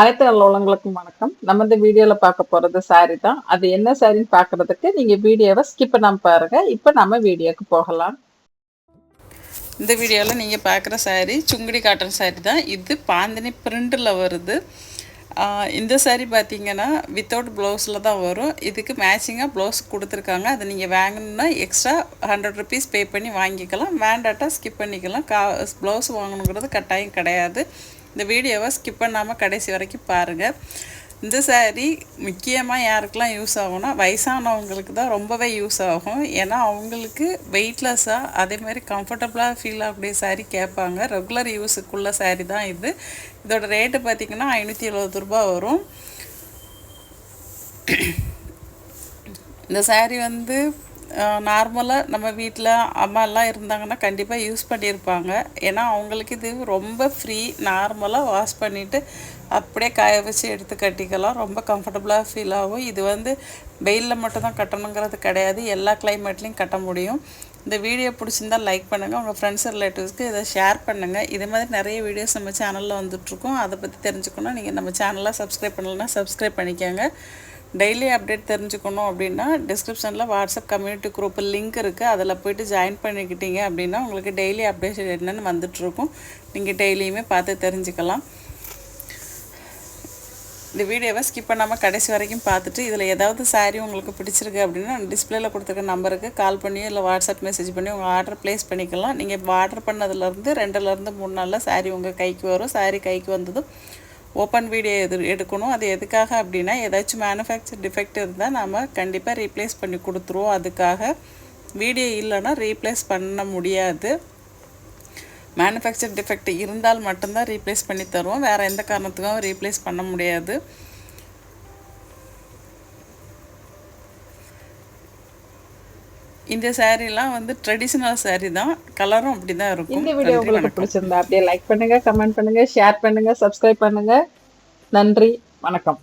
அனைத்து நல்லவங்களுக்கும் வணக்கம். நம்ம இந்த வீடியோல பார்க்க போறது சாரி தான். அது என்ன சாரின்னு பார்க்கிறதுக்கு நீங்க வீடியோவை ஸ்கிப் பண்ணாம பாருங்க. இப்போ நம்ம வீடியோக்கு போகலாம். இந்த வீடியோவில் நீங்கள் பார்க்குற saree சுங்குடி காட்டன் saree தான். இது பாந்தினி பிரிண்டில் வருது. இந்த சாரீ பார்த்தீங்கன்னா வித்தவுட் ப்ளவுஸில் தான் வரும். இதுக்கு மேட்சிங்காக ப்ளவுஸ் கொடுத்துருக்காங்க. அதை நீங்கள் வாங்கணுன்னா எக்ஸ்ட்ரா ஹண்ட்ரட் ருபீஸ் பே பண்ணி வாங்கிக்கலாம். வேண்டாட்டா ஸ்கிப் பண்ணிக்கலாம். கா ப்ளவுஸ் வாங்கணுங்கிறது கட்டாயம் கிடையாது. இந்த வீடியோவை ஸ்கிப் பண்ணாமல் கடைசி வரைக்கும் பாருங்கள் இந்த சேரீ முக்கியமாக யாருக்கெல்லாம் யூஸ் ஆகும்னா வயசானவங்களுக்கு தான் ரொம்பவே யூஸ் ஆகும். ஏன்னா அவங்களுக்கு வெயிட்லெஸ்ஸாக அதே மாதிரி கம்ஃபர்டபுளாக ஃபீல் ஆகக்கூடிய சாரீ கேட்பாங்க. ரெகுலர் யூஸுக்குள்ள சாரீ தான் இது. இதோட ரேட்டு பார்த்திங்கன்னா ஐநூற்றி எழுபது ரூபா வரும். இந்த சாரீ வந்து நார்மலாக நம்ம வீட்டில் அம்மாலாம் இருந்தாங்கன்னா கண்டிப்பாக யூஸ் பண்ணியிருப்பாங்க ஏன்னா அவங்களுக்கு இது ரொம்ப ஃப்ரீ நார்மலாக வாஷ் பண்ணிவிட்டு அப்படியே காய வச்சு எடுத்து கட்டிக்கலாம். ரொம்ப கம்ஃபர்டபுளாக ஃபீல் ஆகும். இது வந்து வெயிலில் மட்டும் தான் கட்டணுங்கிறது கிடையாது. எல்லா கிளைமேட்லேயும் கட்ட முடியும். இந்த வீடியோ பிடிச்சிருந்தா லைக் பண்ணுங்கள் உங்கள் ஃப்ரெண்ட்ஸ் ரிலேட்டிவ்ஸ்க்கு இதை ஷேர் பண்ணுங்கள் இது மாதிரி நிறைய வீடியோஸ் நம்ம சேனலில் வந்துட்ருக்கோம் அதை பற்றி தெரிஞ்சுக்கணும் நீங்கள் நம்ம சேனலாக சப்ஸ்கிரைப் பண்ணலைன்னா சப்ஸ்கிரைப் பண்ணிக்கோங்க. டெய்லி அப்டேட் தெரிஞ்சுக்கணும் அப்படின்னா டிஸ்கிரிப்ஷனில் வாட்ஸ்அப் கம்யூனிட்டி குரூப் லிங்க் இருக்குது அதில் போயிட்டு ஜாயின் பண்ணிக்கிட்டீங்க அப்படின்னா உங்களுக்கு டெய்லி அப்டேஷன் என்னென்னு வந்துட்டுருக்கும். நீங்கள் டெய்லியுமே பார்த்து தெரிஞ்சுக்கலாம். இந்த வீடியோவை ஸ்கிப் பண்ணாமல் கடைசி வரைக்கும் பார்த்துட்டு இதில் ஏதாவது சாரீ உங்களுக்கு பிடிச்சிருக்கு அப்படின்னா டிஸ்பிளேல கொடுத்துருக்க நம்பருக்கு கால் பண்ணியோ இல்லை வாட்ஸ்அப் மெசேஜ் பண்ணி உங்கள் ஆர்டர் ப்ளேஸ் பண்ணிக்கலாம். நீங்கள் ஆர்டர் பண்ணதுலேருந்து ரெண்டுலேருந்து மூணு நாளில் சாரீ உங்கள் கைக்கு வரும். சாரீ கைக்கு வந்ததும் ஓப்பன் வீடியோ எது எடுக்கணும் அது எதுக்காக அப்படின்னா ஏதாச்சும் மேனுஃபேக்சர் டிஃபெக்ட் இருந்தால் நம்ம கண்டிப்பாக ரீப்ளேஸ் பண்ணி கொடுத்துருவோம். அதுக்காக வீடியோ இல்லைன்னா ரீப்ளேஸ் பண்ண முடியாது. மேனுஃபேக்சர் டிஃபெக்ட் இருந்தால் மட்டும்தான் ரீப்ளேஸ் பண்ணி தருவோம். வேறு எந்த காரணத்துக்கும் ரீப்ளேஸ் பண்ண முடியாது. இந்த சாரீலாம் வந்து ட்ரெடிஷ்னல் saree தான். கலரும் அப்படி தான் இருக்கும். இந்த வீடியோ உங்களுக்கு. பிடிச்சிருந்தா அப்படியே லைக் பண்ணுங்க கமெண்ட் பண்ணுங்க ஷேர் பண்ணுங்க சப்ஸ்கிரைப் பண்ணுங்க. நன்றி வணக்கம்.